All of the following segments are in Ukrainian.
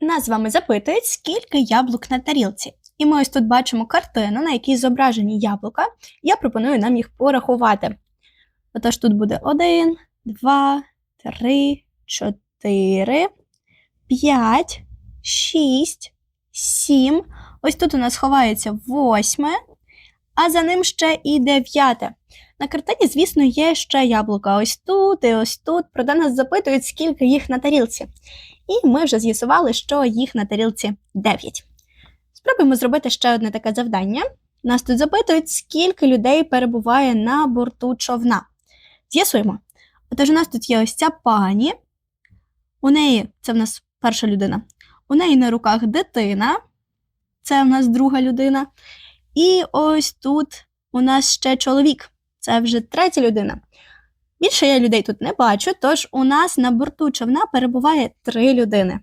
Нас з вами запитують, скільки яблук на тарілці. І ми ось тут бачимо картину, на якій зображені яблука. Я пропоную нам їх порахувати. Отож, тут буде 1, 2, 3, 4, 5, 6, 7. Ось тут у нас ховається восьме, а за ним ще і дев'яте. На картині, звісно, є ще яблука. Ось тут і ось тут. Проте нас запитують, скільки їх на тарілці. І ми вже з'ясували, що їх на тарілці 9. Спробуємо зробити ще одне таке завдання. Нас тут запитують, скільки людей перебуває на борту човна. З'ясуємо. Отож, у нас тут є ось ця пані. У неї, це в нас перша людина. У неї на руках дитина. Це в нас друга людина. І ось тут у нас ще чоловік. Це вже третя людина. Більше я людей тут не бачу, тож у нас на борту човна перебуває три людини.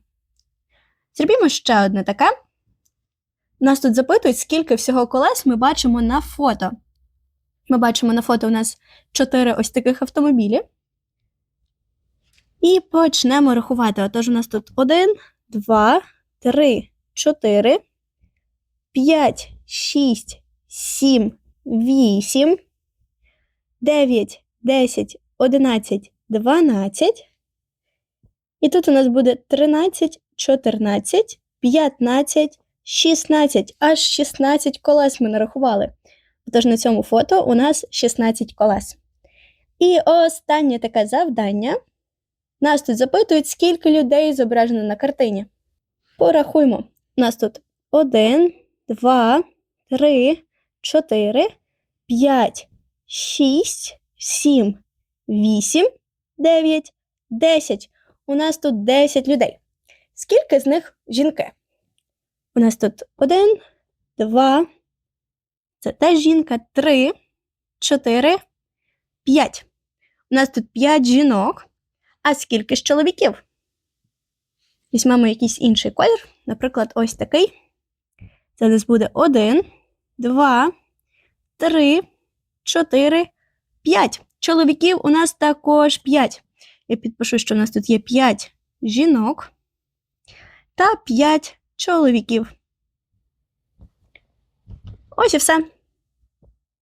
Зробімо ще одне таке. Нас тут запитують, скільки всього колес ми бачимо на фото. Ми бачимо на фото у нас чотири ось таких автомобілі. І почнемо рахувати. Отож, у нас тут 1, 2, 3, 4, 5, 6, 7, 8, 9, 10, 11, 12. І тут у нас буде 13, 14, 15, 16. Аж 16 колес ми нарахували. Тож на цьому фото у нас 16 колес. І останнє таке завдання. Нас тут запитують, скільки людей зображено на картині. Порахуймо. У нас тут 1, 2, 3, 4, 5, 6, 7, 8, 9, 10. У нас тут 10 людей. Скільки з них жінки? У нас тут 1, 2, це теж жінка, 3, 4, 5. У нас тут 5 жінок. А скільки ж чоловіків? Візьмемо якийсь інший колір, наприклад, ось такий. Це нас буде 1, 2, 3, 4, 5. Чоловіків у нас також 5. Я підпишу, що у нас тут є 5 жінок та 5 чоловіків. Ось і все.